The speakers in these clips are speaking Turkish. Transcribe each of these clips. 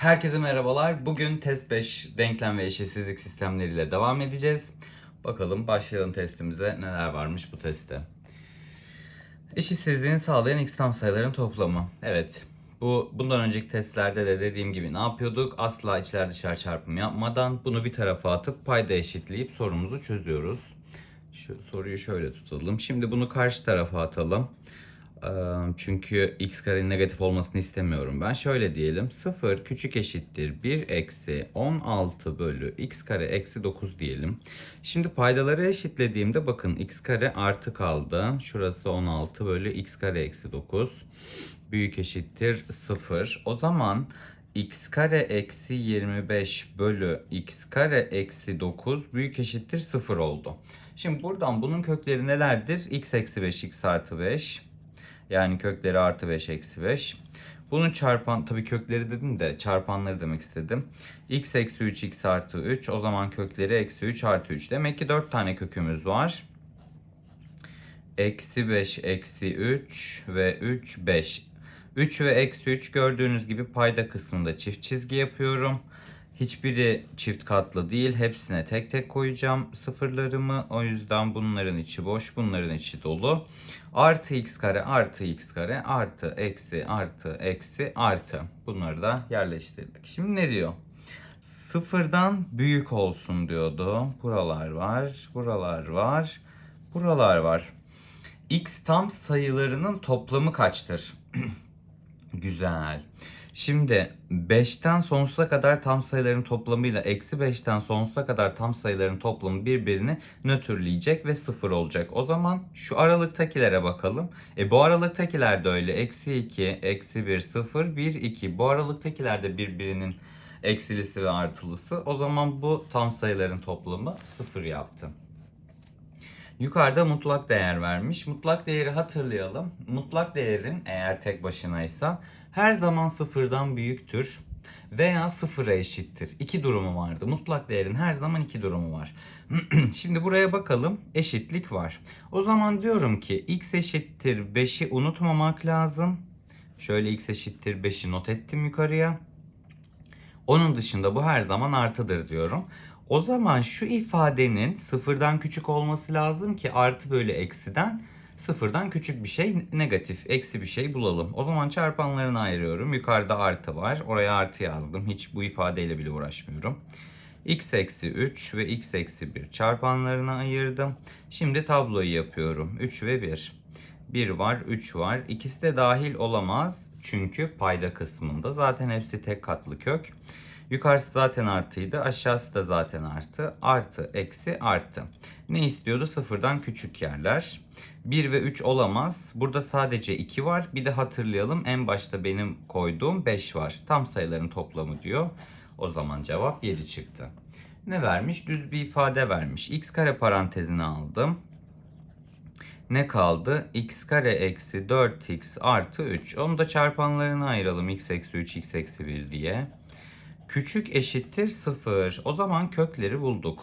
Herkese merhabalar. Bugün test 5 denklem ve eşitsizlik sistemleriyle devam edeceğiz. Bakalım başlayalım testimize neler varmış bu testte. Eşitsizliğini sağlayan x tam sayıların toplamı. Evet. Bu bundan önceki testlerde de dediğim gibi ne yapıyorduk? Asla içler dışarı çarpım yapmadan bunu bir tarafa atıp payda eşitleyip sorumuzu çözüyoruz. Şu soruyu şöyle tutalım. Şimdi bunu karşı tarafa atalım. Çünkü x karenin negatif olmasını istemiyorum ben. Şöyle diyelim 0 küçük eşittir 1 eksi 16 bölü x kare eksi 9 diyelim. Şimdi paydaları eşitlediğimde bakın x kare artı kaldı. Şurası 16 bölü x kare eksi 9. Büyük eşittir 0. O zaman x kare eksi 25 bölü x kare eksi 9 büyük eşittir 0 oldu. Şimdi buradan bunun kökleri nelerdir? x eksi 5 x artı 5. Yani kökleri artı 5 eksi 5. Bunun çarpan tabii kökleri dedim de çarpanları demek istedim. x eksi 3 x artı 3 o zaman kökleri eksi 3 artı 3. Demek ki 4 tane kökümüz var. Eksi 5 eksi 3 ve 3 5. 3 ve eksi 3 gördüğünüz gibi payda kısmında çift çizgi yapıyorum. Hiçbiri çift katlı değil. Hepsine tek tek koyacağım sıfırlarımı. O yüzden bunların içi boş, bunların içi dolu. Artı x kare artı x kare artı eksi artı eksi artı. Bunları da yerleştirdik. Şimdi ne diyor? Sıfırdan büyük olsun diyordu. Buralar var, buralar var, buralar var. X tam sayılarının toplamı kaçtır? Güzel. Şimdi 5'ten sonsuza kadar tam sayıların toplamıyla eksi 5'ten sonsuza kadar tam sayıların toplamı birbirini nötrleyecek ve sıfır olacak. O zaman şu aralıktakilere bakalım. E bu aralıktakiler de öyle. Eksi 2, eksi 1, 0, 1, 2. Bu aralıktakiler de birbirinin eksilisi ve artılısı. O zaman bu tam sayıların toplamı sıfır yaptı. Yukarıda mutlak değer vermiş. Mutlak değeri hatırlayalım. Mutlak değerin eğer tek başınaysa her zaman sıfırdan büyüktür veya sıfıra eşittir. İki durumu vardı. Mutlak değerin her zaman iki durumu var. Şimdi buraya bakalım. Eşitlik var. O zaman diyorum ki x eşittir 5'i unutmamak lazım. Şöyle x eşittir 5'i not ettim yukarıya. Onun dışında bu her zaman artıdır diyorum. O zaman şu ifadenin sıfırdan küçük olması lazım ki artı bölü eksiden sıfırdan küçük bir şey negatif, eksi bir şey bulalım. O zaman çarpanlarını ayırıyorum. Yukarıda artı var. Oraya artı yazdım. Hiç bu ifadeyle bile uğraşmıyorum. x eksi 3 ve x eksi 1 çarpanlarını ayırdım. Şimdi tabloyu yapıyorum. 3 ve 1. 1 var, 3 var. İkisi de dahil olamaz. Çünkü payda kısmında. Zaten hepsi tek katlı kök. Yukarısı zaten artıydı. Aşağısı da zaten artı. Artı, eksi, artı. Ne istiyordu? Sıfırdan küçük yerler. 1 ve 3 olamaz. Burada sadece 2 var. Bir de hatırlayalım. En başta benim koyduğum 5 var. Tam sayıların toplamı diyor. O zaman cevap 7 çıktı. Ne vermiş? Düz bir ifade vermiş. x kare parantezine aldım. Ne kaldı? x kare eksi 4x artı 3. Onu da çarpanlarına ayıralım. x eksi 3, x eksi 1 diye. Küçük eşittir 0. O zaman kökleri bulduk.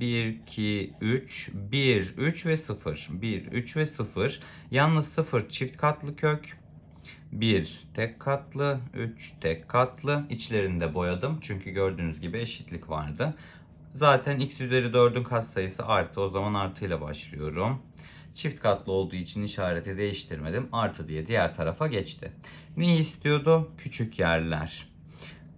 1, 2, 3, 1, 3 ve 0. 1, 3 ve 0. Yalnız 0 çift katlı kök. 1 tek katlı, 3 tek katlı. İçlerini de boyadım. Çünkü gördüğünüz gibi eşitlik vardı. Zaten x üzeri 4'ün katsayısı artı. O zaman artı ile başlıyorum. Çift katlı olduğu için işareti değiştirmedim. Artı diye diğer tarafa geçti. Neyi istiyordu? Küçük yerler.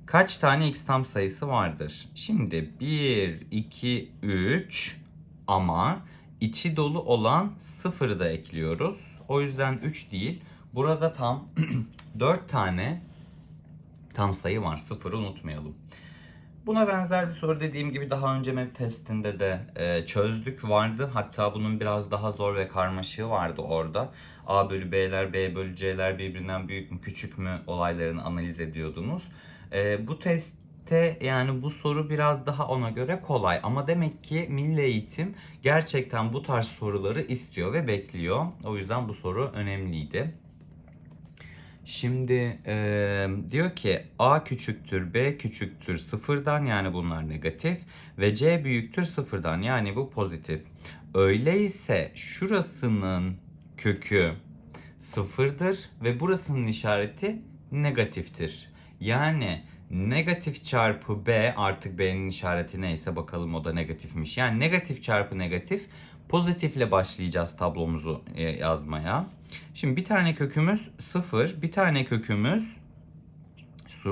Kaç tane x tam sayısı vardır? Şimdi 1, 2, 3 ama içi dolu olan sıfırı da ekliyoruz. O yüzden 3 değil. Burada tam 4 tane tam sayı var. Sıfırı unutmayalım. Buna benzer bir soru dediğim gibi daha önce MEP testinde de e, çözdük vardı. Hatta bunun biraz daha zor ve karmaşığı vardı orada. A bölü B'ler, B bölü C'ler birbirinden büyük mü küçük mü olaylarını analiz ediyordunuz. E, bu testte yani bu soru biraz daha ona göre kolay. Ama demek ki milli eğitim gerçekten bu tarz soruları istiyor ve bekliyor. O yüzden bu soru önemliydi. Şimdi e, diyor ki A küçüktür B küçüktür sıfırdan yani bunlar negatif ve C büyüktür sıfırdan yani bu pozitif. Öyleyse şurasının kökü sıfırdır ve burasının işareti negatiftir. Yani Negatif çarpı b artık b'nin işareti neyse bakalım o da negatifmiş. Yani negatif çarpı negatif pozitifle başlayacağız tablomuzu e, yazmaya. Şimdi bir tane kökümüz 0, bir tane kökümüz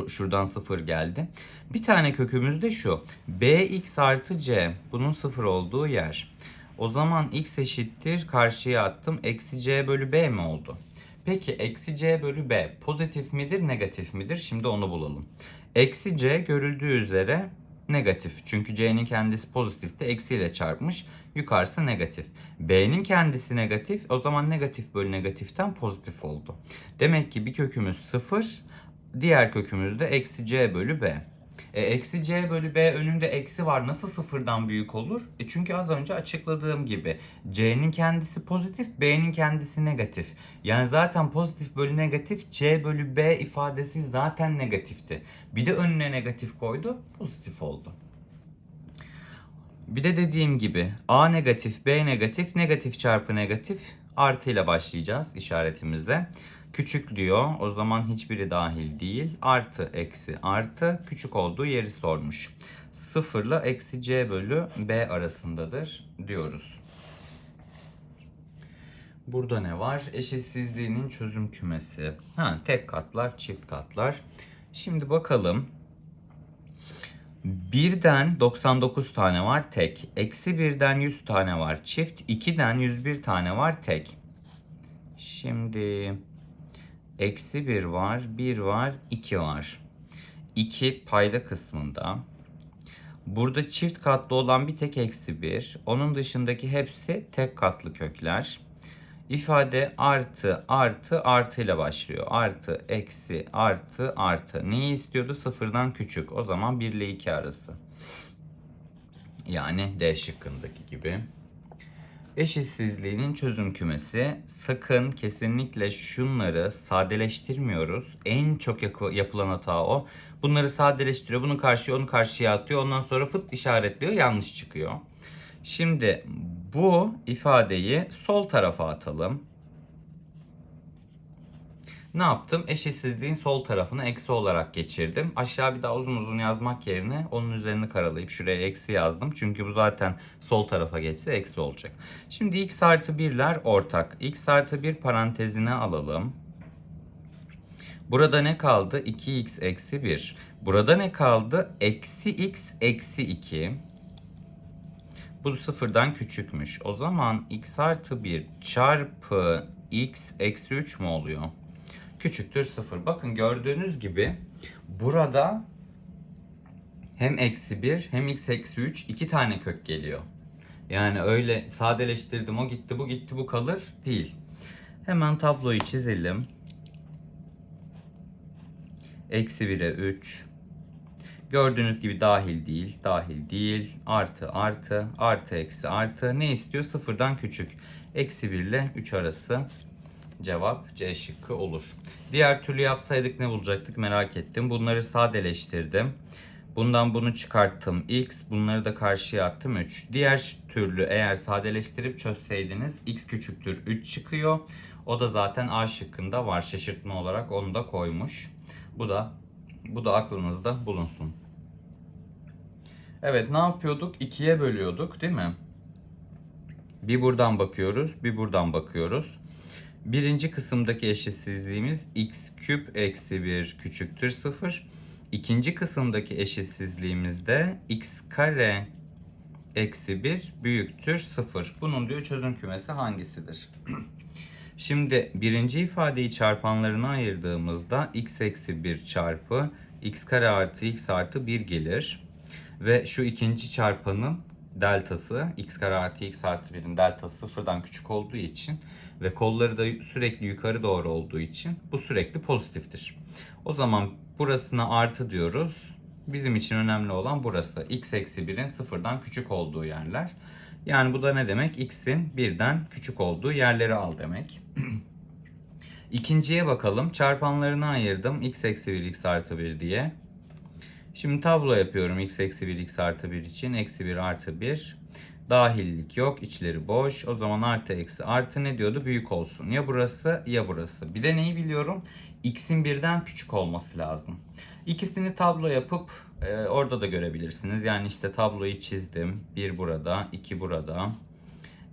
şuradan 0 geldi. Bir tane kökümüz de şu. bx artı c bunun 0 olduğu yer. O zaman x eşittir karşıya attım. Eksi c bölü b mi oldu? Peki eksi c bölü b pozitif midir negatif midir? Şimdi onu bulalım. Eksi c görüldüğü üzere negatif. Çünkü c'nin kendisi pozitifti. Eksiyle çarpmış. Yukarısı negatif. b'nin kendisi negatif. O zaman negatif bölü negatiften pozitif oldu. Demek ki bir kökümüz 0. Diğer kökümüz de eksi c bölü b. E, eksi c bölü b önünde eksi var. Nasıl sıfırdan büyük olur? E, çünkü az önce açıkladığım gibi c'nin kendisi pozitif, b'nin kendisi negatif. Yani zaten pozitif bölü negatif c bölü b ifadesi zaten negatifti. Bir de önüne negatif koydu, pozitif oldu. Bir de dediğim gibi a negatif, b negatif, negatif çarpı negatif artı ile başlayacağız işaretimize. Küçük diyor. O zaman hiçbiri dahil değil. Artı, eksi, artı. Küçük olduğu yeri sormuş. Sıfırla eksi c bölü b arasındadır diyoruz. Burada ne var? Eşitsizliğinin çözüm kümesi. Ha, tek katlar, çift katlar. Şimdi bakalım. Birden 99 tane var tek. Eksi birden 100 tane var çift. 2'den 101 tane var tek. Şimdi eksi 1 var, 1 var, 2 var. 2 payda kısmında. Burada çift katlı olan bir tek eksi 1. Onun dışındaki hepsi tek katlı kökler. İfade artı artı artı ile başlıyor. Artı eksi artı artı. Neyi istiyordu? Sıfırdan küçük. O zaman 1 ile 2 arası. Yani D şıkkındaki gibi. Eşitsizliğinin çözüm kümesi. Sakın kesinlikle şunları sadeleştirmiyoruz. En çok yapılan hata o. Bunları sadeleştiriyor. Bunu karşıya onu karşıya atıyor. Ondan sonra fıt işaretliyor. Yanlış çıkıyor. Şimdi bu ifadeyi sol tarafa atalım. Ne yaptım? Eşitsizliğin sol tarafını eksi olarak geçirdim. Aşağı bir daha uzun uzun yazmak yerine onun üzerini karalayıp şuraya eksi yazdım. Çünkü bu zaten sol tarafa geçse eksi olacak. Şimdi x artı 1'ler ortak. x artı 1 parantezine alalım. Burada ne kaldı? 2x eksi 1. Burada ne kaldı? Eksi x eksi 2. Bu sıfırdan küçükmüş. O zaman x artı 1 çarpı x eksi 3 mü oluyor? Küçüktür 0. Bakın gördüğünüz gibi burada hem eksi 1 hem x eksi 3 iki tane kök geliyor. Yani öyle sadeleştirdim o gitti bu gitti bu kalır değil. Hemen tabloyu çizelim. Eksi 1'e 3. Gördüğünüz gibi dahil değil, dahil değil, artı artı, artı eksi artı. Ne istiyor? Sıfırdan küçük. Eksi 1 ile 3 arası cevap C şıkkı olur. Diğer türlü yapsaydık ne bulacaktık merak ettim. Bunları sadeleştirdim. Bundan bunu çıkarttım x, bunları da karşıya attım 3. Diğer türlü eğer sadeleştirip çözseydiniz x küçüktür 3 çıkıyor. O da zaten A şıkkında var şaşırtma olarak onu da koymuş. Bu da bu da aklınızda bulunsun. Evet ne yapıyorduk? 2'ye bölüyorduk değil mi? Bir buradan bakıyoruz, bir buradan bakıyoruz. Birinci kısımdaki eşitsizliğimiz x küp eksi 1 küçüktür 0. İkinci kısımdaki eşitsizliğimizde x kare eksi 1 büyüktür 0. Bunun diyor çözüm kümesi hangisidir? Şimdi birinci ifadeyi çarpanlarına ayırdığımızda x eksi 1 çarpı x kare artı x artı 1 gelir. Ve şu ikinci çarpanın deltası x kare artı x artı 1'in deltası sıfırdan küçük olduğu için ve kolları da sürekli yukarı doğru olduğu için bu sürekli pozitiftir. O zaman burasına artı diyoruz. Bizim için önemli olan burası. x eksi 1'in sıfırdan küçük olduğu yerler. Yani bu da ne demek? x'in birden küçük olduğu yerleri al demek. İkinciye bakalım. Çarpanlarını ayırdım. x eksi 1 x artı 1 diye. Şimdi tablo yapıyorum x eksi 1 x artı 1 için. Eksi 1 artı 1. Dahillik yok. içleri boş. O zaman artı eksi artı ne diyordu? Büyük olsun. Ya burası ya burası. Bir de neyi biliyorum? X'in birden küçük olması lazım. İkisini tablo yapıp e, orada da görebilirsiniz. Yani işte tabloyu çizdim. Bir burada, iki burada.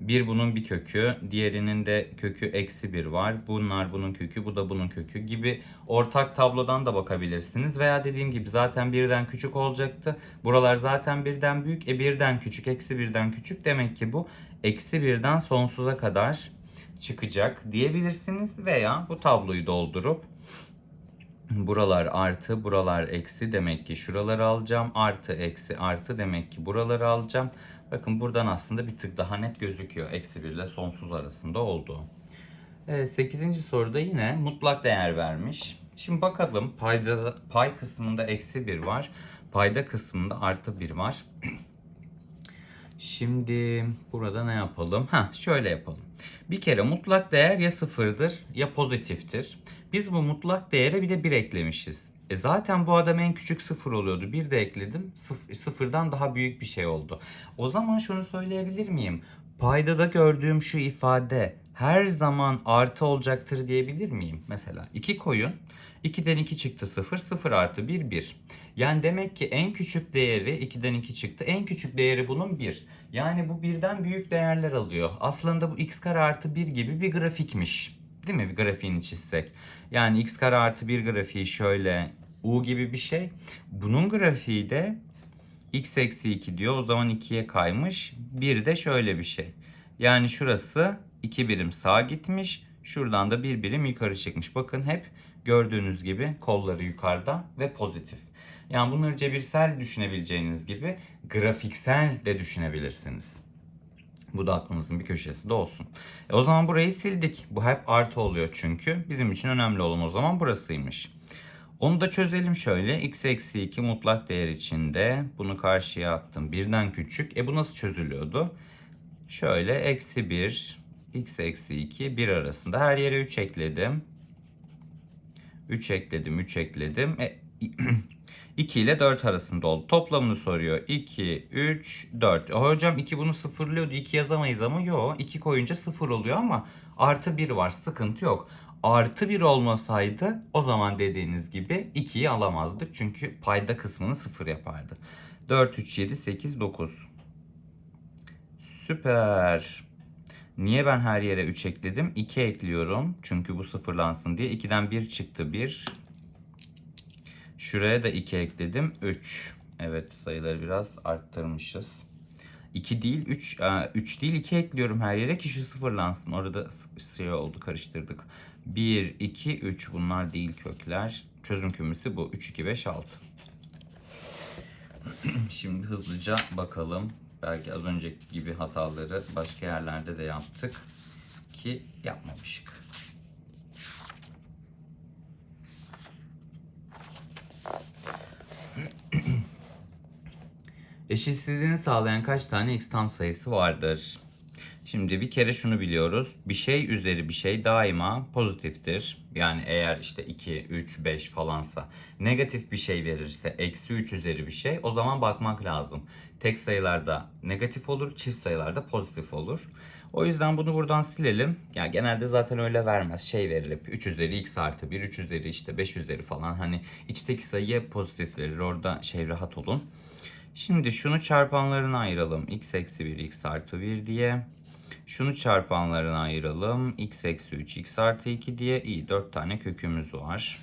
Bir bunun bir kökü, diğerinin de kökü eksi bir var. Bunlar bunun kökü, bu da bunun kökü gibi ortak tablodan da bakabilirsiniz. Veya dediğim gibi zaten birden küçük olacaktı. Buralar zaten birden büyük. E birden küçük, eksi birden küçük. Demek ki bu eksi birden sonsuza kadar çıkacak diyebilirsiniz. Veya bu tabloyu doldurup buralar artı, buralar eksi demek ki şuraları alacağım. Artı, eksi, artı demek ki buraları alacağım. Bakın buradan aslında bir tık daha net gözüküyor. Eksi 1 ile sonsuz arasında olduğu. Evet, 8. soruda yine mutlak değer vermiş. Şimdi bakalım payda, pay kısmında eksi 1 var. Payda kısmında artı 1 var. Şimdi burada ne yapalım? Ha, şöyle yapalım. Bir kere mutlak değer ya sıfırdır ya pozitiftir. Biz bu mutlak değere bir de 1 eklemişiz. E zaten bu adam en küçük sıfır oluyordu. Bir de ekledim. Sıf- sıfırdan daha büyük bir şey oldu. O zaman şunu söyleyebilir miyim? Paydada gördüğüm şu ifade her zaman artı olacaktır diyebilir miyim? Mesela 2 koyun. 2'den 2 çıktı 0, 0 artı 1, 1. Yani demek ki en küçük değeri 2'den 2 çıktı. En küçük değeri bunun 1. Yani bu birden büyük değerler alıyor. Aslında bu x kare artı 1 gibi bir grafikmiş. Değil mi? Bir grafiğini çizsek. Yani x kare artı 1 grafiği şöyle u gibi bir şey. Bunun grafiği de x eksi 2 diyor. O zaman 2'ye kaymış. Bir de şöyle bir şey. Yani şurası 2 birim sağa gitmiş. Şuradan da bir birim yukarı çıkmış. Bakın hep gördüğünüz gibi kolları yukarıda ve pozitif. Yani bunları cebirsel düşünebileceğiniz gibi grafiksel de düşünebilirsiniz. Bu da aklınızın bir köşesi de olsun. E o zaman burayı sildik. Bu hep artı oluyor çünkü. Bizim için önemli olan o zaman burasıymış. Onu da çözelim şöyle. x eksi 2 mutlak değer içinde. Bunu karşıya attım. Birden küçük. E bu nasıl çözülüyordu? Şöyle eksi 1, x eksi 2, 1 arasında. Her yere 3 ekledim. 3 ekledim, 3 ekledim. E, 2 ile 4 arasında oldu. Toplamını soruyor. 2, 3, 4. E, hocam 2 bunu sıfırlıyordu. 2 yazamayız ama yok. 2 koyunca 0 oluyor ama artı 1 var. Sıkıntı yok. Artı 1 olmasaydı o zaman dediğiniz gibi 2'yi alamazdık. Çünkü payda kısmını 0 yapardı. 4, 3, 7, 8, 9. Süper. Niye ben her yere 3 ekledim? 2 ekliyorum. Çünkü bu sıfırlansın diye. 2'den 1 çıktı. 1. Şuraya da 2 ekledim. 3. Evet sayıları biraz arttırmışız. 2 değil 3 3 değil 2 ekliyorum her yere ki şu sıfırlansın. Orada şey oldu karıştırdık. 1 2 3 bunlar değil kökler. Çözüm kümesi bu. 3 2 5 6. Şimdi hızlıca bakalım. Belki az önceki gibi hataları başka yerlerde de yaptık ki yapmamışık. Eşitsizliğini sağlayan kaç tane x tam sayısı vardır? Şimdi bir kere şunu biliyoruz. Bir şey üzeri bir şey daima pozitiftir. Yani eğer işte 2, 3, 5 falansa negatif bir şey verirse eksi 3 üzeri bir şey o zaman bakmak lazım. Tek sayılarda negatif olur, çift sayılarda pozitif olur. O yüzden bunu buradan silelim. Ya genelde zaten öyle vermez. Şey verir hep 3 üzeri x artı 1, 3 üzeri işte 5 üzeri falan. Hani içteki sayıya pozitif verir. Orada şey rahat olun. Şimdi şunu çarpanlarına ayıralım. x eksi 1, x artı 1 diye. Şunu çarpanlarına ayıralım. x eksi 3, x artı 2 diye. İyi 4 tane kökümüz var.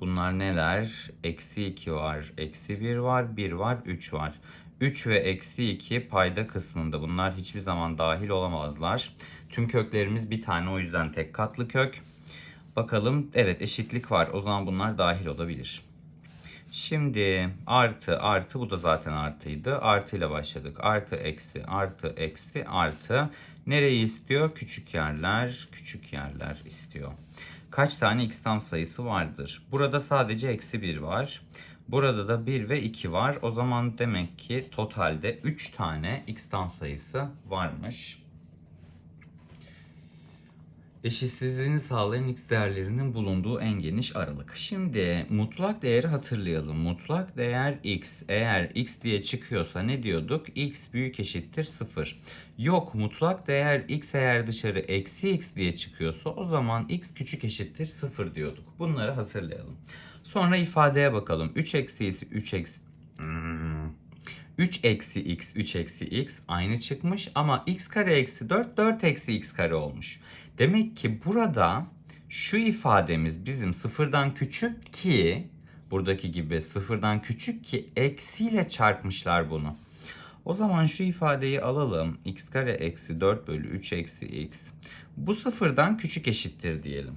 Bunlar neler? Eksi 2 var, eksi 1 var, 1 var, 3 var. 3 ve eksi 2 payda kısmında. Bunlar hiçbir zaman dahil olamazlar. Tüm köklerimiz bir tane o yüzden tek katlı kök. Bakalım evet eşitlik var. O zaman bunlar dahil olabilir. Şimdi artı artı bu da zaten artıydı. Artı ile başladık. Artı eksi artı eksi artı. Nereyi istiyor? Küçük yerler küçük yerler istiyor. Kaç tane x tam sayısı vardır? Burada sadece eksi 1 var. Burada da 1 ve 2 var. O zaman demek ki totalde 3 tane x tam sayısı varmış. Eşitsizliğini sağlayan x değerlerinin bulunduğu en geniş aralık. Şimdi mutlak değeri hatırlayalım. Mutlak değer x. Eğer x diye çıkıyorsa ne diyorduk? x büyük eşittir 0. Yok mutlak değer x eğer dışarı eksi x diye çıkıyorsa o zaman x küçük eşittir 0 diyorduk. Bunları hatırlayalım. Sonra ifadeye bakalım. 3 eksi 3 eksi... Hmm. 3 eksi x, 3 eksi x aynı çıkmış ama x kare eksi 4, 4 eksi x kare olmuş. Demek ki burada şu ifademiz bizim sıfırdan küçük ki buradaki gibi sıfırdan küçük ki eksiyle çarpmışlar bunu. O zaman şu ifadeyi alalım. x kare eksi 4 bölü 3 eksi x. Bu sıfırdan küçük eşittir diyelim.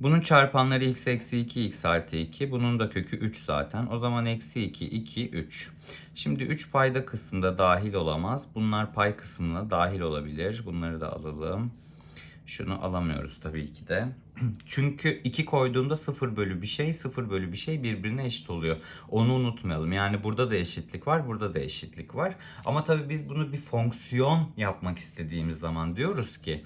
Bunun çarpanları x eksi 2 x artı 2. Bunun da kökü 3 zaten. O zaman eksi 2 2 3. Şimdi 3 payda kısmında dahil olamaz. Bunlar pay kısmına dahil olabilir. Bunları da alalım. Şunu alamıyoruz tabii ki de. Çünkü 2 koyduğumda 0 bölü bir şey 0 bölü bir şey birbirine eşit oluyor. Onu unutmayalım. Yani burada da eşitlik var burada da eşitlik var. Ama tabii biz bunu bir fonksiyon yapmak istediğimiz zaman diyoruz ki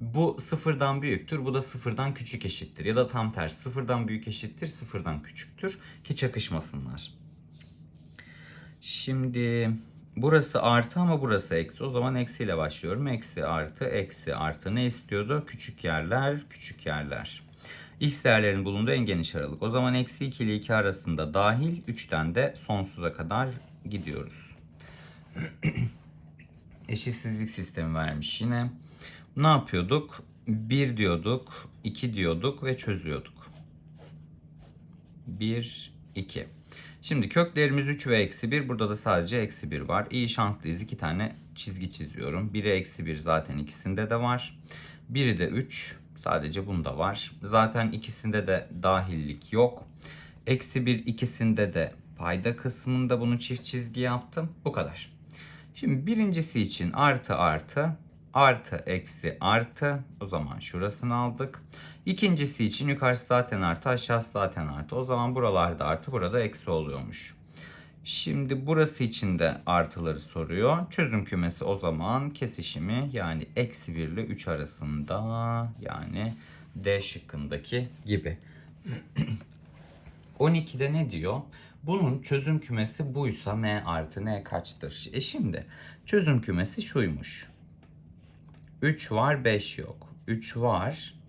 bu sıfırdan büyüktür, bu da sıfırdan küçük eşittir. Ya da tam tersi sıfırdan büyük eşittir, sıfırdan küçüktür ki çakışmasınlar. Şimdi burası artı ama burası eksi. O zaman eksiyle başlıyorum. Eksi artı, eksi artı ne istiyordu? Küçük yerler, küçük yerler. X değerlerin bulunduğu en geniş aralık. O zaman eksi 2 ile 2 arasında dahil 3'ten de sonsuza kadar gidiyoruz. Eşitsizlik sistemi vermiş yine. Ne yapıyorduk? 1 diyorduk, 2 diyorduk ve çözüyorduk. 1, 2. Şimdi köklerimiz 3 ve eksi 1. Burada da sadece eksi 1 var. İyi şanslıyız. 2 tane çizgi çiziyorum. 1'e eksi 1 zaten ikisinde de var. Biri de 3. Sadece bunda var. Zaten ikisinde de dahillik yok. Eksi 1 ikisinde de payda kısmında bunu çift çizgi yaptım. Bu kadar. Şimdi birincisi için artı artı artı eksi artı o zaman şurasını aldık. İkincisi için yukarısı zaten artı aşağısı zaten artı. O zaman buralarda artı burada eksi oluyormuş. Şimdi burası için de artıları soruyor. Çözüm kümesi o zaman kesişimi yani eksi 1 ile 3 arasında yani D şıkkındaki gibi. 12'de ne diyor? Bunun çözüm kümesi buysa M artı N kaçtır? E şimdi çözüm kümesi şuymuş. 3 var 5 yok. 3 var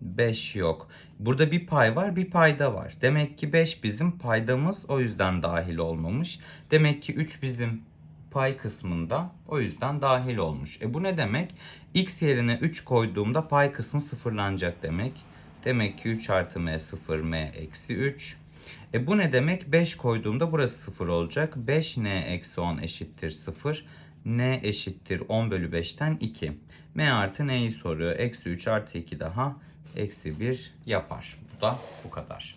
5 yok. Burada bir pay var bir payda var. Demek ki 5 bizim paydamız o yüzden dahil olmamış. Demek ki 3 bizim pay kısmında o yüzden dahil olmuş. E bu ne demek? X yerine 3 koyduğumda pay kısmı sıfırlanacak demek. Demek ki 3 artı m 0 m eksi 3. E bu ne demek? 5 koyduğumda burası 0 olacak. 5n eksi 10 eşittir 0 n eşittir 10 bölü 5'ten 2. m artı n'yi soruyor. Eksi 3 artı 2 daha eksi 1 yapar. Bu da bu kadar.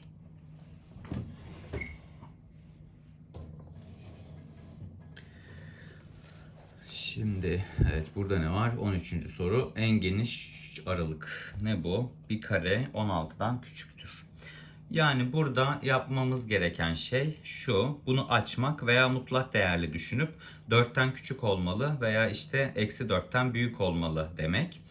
Şimdi evet burada ne var? 13. soru. En geniş aralık ne bu? Bir kare 16'dan küçüktür. Yani burada yapmamız gereken şey şu. Bunu açmak veya mutlak değerli düşünüp 4'ten küçük olmalı veya işte eksi 4'ten büyük olmalı demek.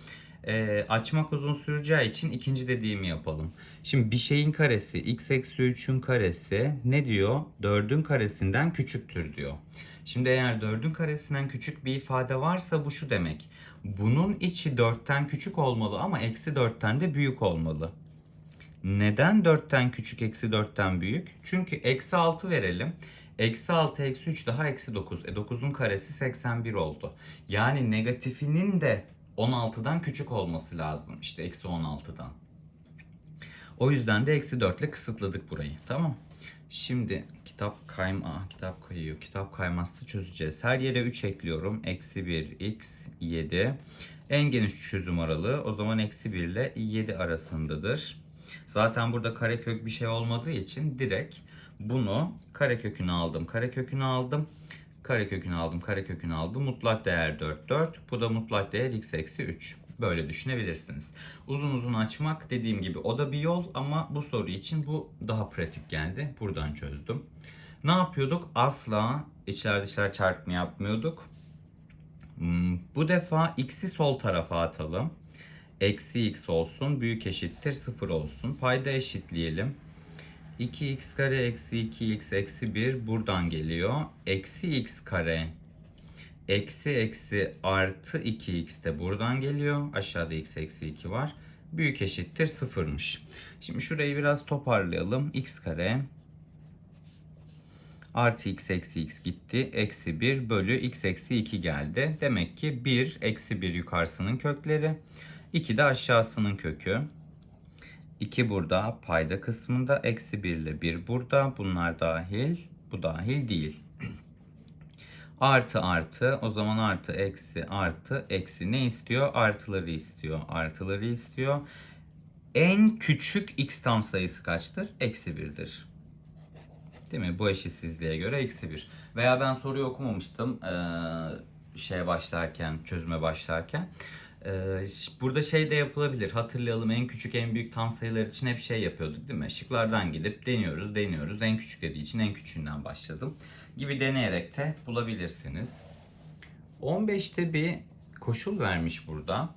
E, açmak uzun süreceği için ikinci dediğimi yapalım. Şimdi bir şeyin karesi x eksi 3'ün karesi ne diyor? 4'ün karesinden küçüktür diyor. Şimdi eğer 4'ün karesinden küçük bir ifade varsa bu şu demek. Bunun içi 4'ten küçük olmalı ama eksi 4'ten de büyük olmalı. Neden 4'ten küçük eksi 4'ten büyük? Çünkü eksi 6 verelim. Eksi 6 eksi 3 daha eksi 9. E 9'un karesi 81 oldu. Yani negatifinin de 16'dan küçük olması lazım. İşte eksi 16'dan. O yüzden de eksi 4 ile kısıtladık burayı. Tamam. Şimdi kitap kayma, kitap kayıyor. Kitap kaymazsa çözeceğiz. Her yere 3 ekliyorum. Eksi 1 x 7. En geniş çözüm aralığı o zaman eksi 1 ile 7 arasındadır. Zaten burada karekök bir şey olmadığı için direkt bunu karekökünü aldım. Karekökünü aldım. Karekökünü aldım. Karekökünü aldım. Mutlak değer 4 4. Bu da mutlak değer x eksi 3. Böyle düşünebilirsiniz. Uzun uzun açmak dediğim gibi o da bir yol ama bu soru için bu daha pratik geldi. Buradan çözdüm. Ne yapıyorduk? Asla içler dışlar çarpma yapmıyorduk. Hmm, bu defa x'i sol tarafa atalım. eksi x olsun. Büyük eşittir 0 olsun. Payda eşitleyelim. 2x kare eksi 2x eksi 1 buradan geliyor. Eksi x kare eksi eksi artı 2x de buradan geliyor. Aşağıda x eksi 2 var. Büyük eşittir 0'mış. Şimdi şurayı biraz toparlayalım. x kare artı x eksi x gitti. Eksi 1 bölü x eksi 2 geldi. Demek ki 1 eksi 1 yukarısının kökleri. 2 de aşağısının kökü. 2 burada payda kısmında. Eksi 1 ile 1 burada. Bunlar dahil. Bu dahil değil. Artı artı o zaman artı eksi artı eksi ne istiyor? Artıları istiyor. Artıları istiyor. En küçük x tam sayısı kaçtır? Eksi 1'dir. Değil mi? Bu eşitsizliğe göre eksi 1. Veya ben soruyu okumamıştım ee, şeye başlarken, çözüme başlarken. Ee, burada şey de yapılabilir. Hatırlayalım en küçük en büyük tam sayılar için hep şey yapıyorduk değil mi? Şıklardan gidip deniyoruz, deniyoruz. En küçük dediği için en küçüğünden başladım. Gibi deneyerek de bulabilirsiniz. 15'te bir koşul vermiş burada.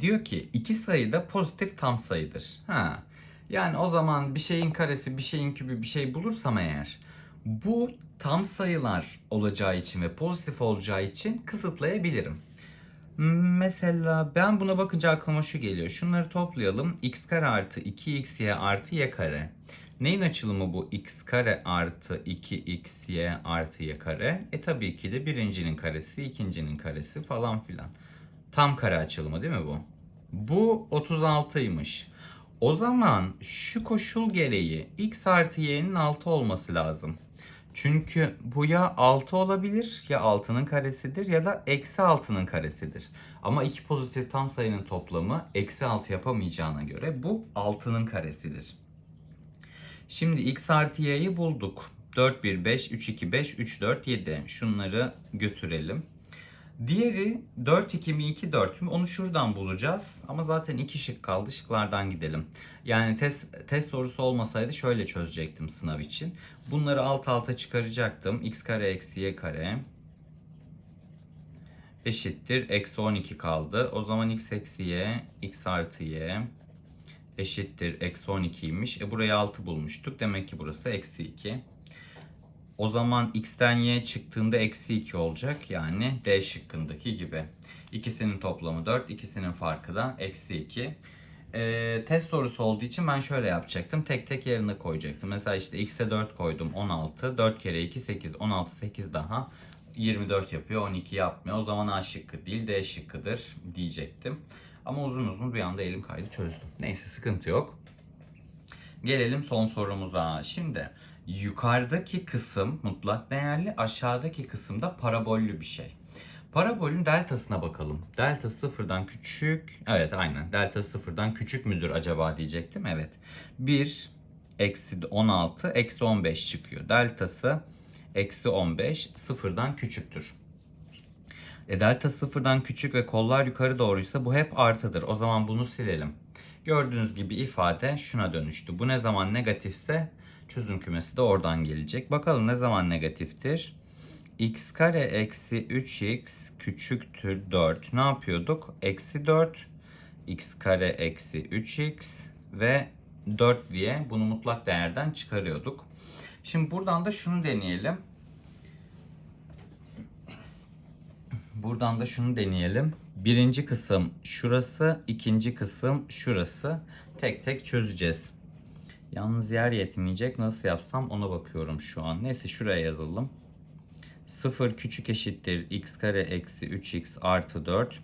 Diyor ki iki sayı da pozitif tam sayıdır. Ha. Yani o zaman bir şeyin karesi, bir şeyin kübü, bir şey bulursam eğer bu tam sayılar olacağı için ve pozitif olacağı için kısıtlayabilirim. Mesela ben buna bakınca aklıma şu geliyor. Şunları toplayalım. x kare artı 2xy artı y kare. Neyin açılımı bu x kare artı 2xy artı y kare? E tabii ki de birincinin karesi, ikincinin karesi falan filan. Tam kare açılımı değil mi bu? Bu 36'ymış. O zaman şu koşul gereği x artı y'nin 6 olması lazım. Çünkü bu ya 6 olabilir ya 6'nın karesidir ya da eksi 6'nın karesidir. Ama iki pozitif tam sayının toplamı eksi 6 yapamayacağına göre bu 6'nın karesidir. Şimdi x artı y'yi bulduk. 4, 1, 5, 3, 2, 5, 3, 4, 7. Şunları götürelim. Diğeri 4, 2 mi 2, 4 mü onu şuradan bulacağız. Ama zaten iki şık kaldı. Şıklardan gidelim. Yani test, test sorusu olmasaydı şöyle çözecektim sınav için. Bunları alt alta çıkaracaktım. x kare eksi y kare eşittir. Eksi 12 kaldı. O zaman x eksi y, x artı y eşittir. Eksi 12'ymiş. E burayı 6 bulmuştuk. Demek ki burası eksi 2. O zaman x'ten y çıktığında eksi 2 olacak. Yani D şıkkındaki gibi. İkisinin toplamı 4, ikisinin farkı da eksi 2. Ee, test sorusu olduğu için ben şöyle yapacaktım. Tek tek yerine koyacaktım. Mesela işte x'e 4 koydum 16. 4 kere 2 8. 16 8 daha. 24 yapıyor 12 yapmıyor. O zaman A şıkkı değil D şıkkıdır diyecektim. Ama uzun uzun bir anda elim kaydı çözdüm. Neyse sıkıntı yok. Gelelim son sorumuza. Şimdi yukarıdaki kısım mutlak değerli, aşağıdaki kısım da parabollü bir şey. Parabolün deltasına bakalım. Delta sıfırdan küçük. Evet aynen. Delta sıfırdan küçük müdür acaba diyecektim. Evet. 1 eksi 16 eksi 15 çıkıyor. Deltası eksi 15 sıfırdan küçüktür. E delta sıfırdan küçük ve kollar yukarı doğruysa bu hep artıdır. O zaman bunu silelim. Gördüğünüz gibi ifade şuna dönüştü. Bu ne zaman negatifse çözüm kümesi de oradan gelecek. Bakalım ne zaman negatiftir? x kare eksi 3x küçüktür 4. Ne yapıyorduk? Eksi 4 x kare eksi 3x ve 4 diye bunu mutlak değerden çıkarıyorduk. Şimdi buradan da şunu deneyelim. Buradan da şunu deneyelim. Birinci kısım şurası, ikinci kısım şurası. Tek tek çözeceğiz. Yalnız yer yetmeyecek. Nasıl yapsam ona bakıyorum şu an. Neyse şuraya yazalım. 0 küçük eşittir x kare eksi 3x artı 4.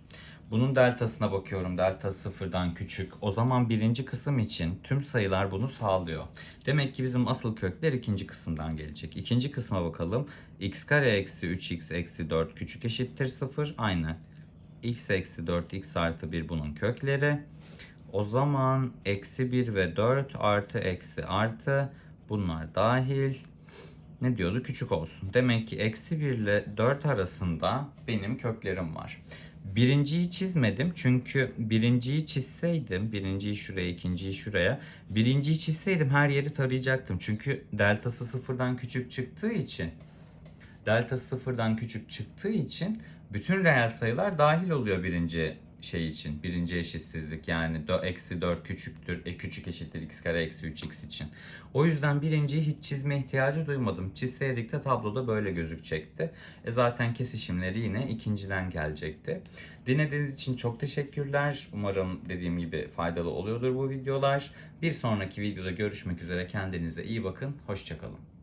Bunun deltasına bakıyorum. Delta sıfırdan küçük. O zaman birinci kısım için tüm sayılar bunu sağlıyor. Demek ki bizim asıl kökler ikinci kısımdan gelecek. İkinci kısma bakalım. x kare eksi 3x eksi 4 küçük eşittir 0. Aynen. x eksi 4 x artı 1 bunun kökleri. O zaman eksi 1 ve 4 artı eksi artı bunlar dahil. Ne diyordu? Küçük olsun. Demek ki eksi 1 ile 4 arasında benim köklerim var. Birinciyi çizmedim çünkü birinciyi çizseydim, birinciyi şuraya, ikinciyi şuraya, birinciyi çizseydim her yeri tarayacaktım. Çünkü deltası sıfırdan küçük çıktığı için, delta sıfırdan küçük çıktığı için bütün reel sayılar dahil oluyor birinci şey için birinci eşitsizlik yani eksi 4 küçüktür e küçük eşittir x kare eksi 3x için. O yüzden birinciyi hiç çizme ihtiyacı duymadım. Çizseydik de tabloda böyle gözükecekti. E zaten kesişimleri yine ikinciden gelecekti. Dinlediğiniz için çok teşekkürler. Umarım dediğim gibi faydalı oluyordur bu videolar. Bir sonraki videoda görüşmek üzere. Kendinize iyi bakın. Hoşçakalın.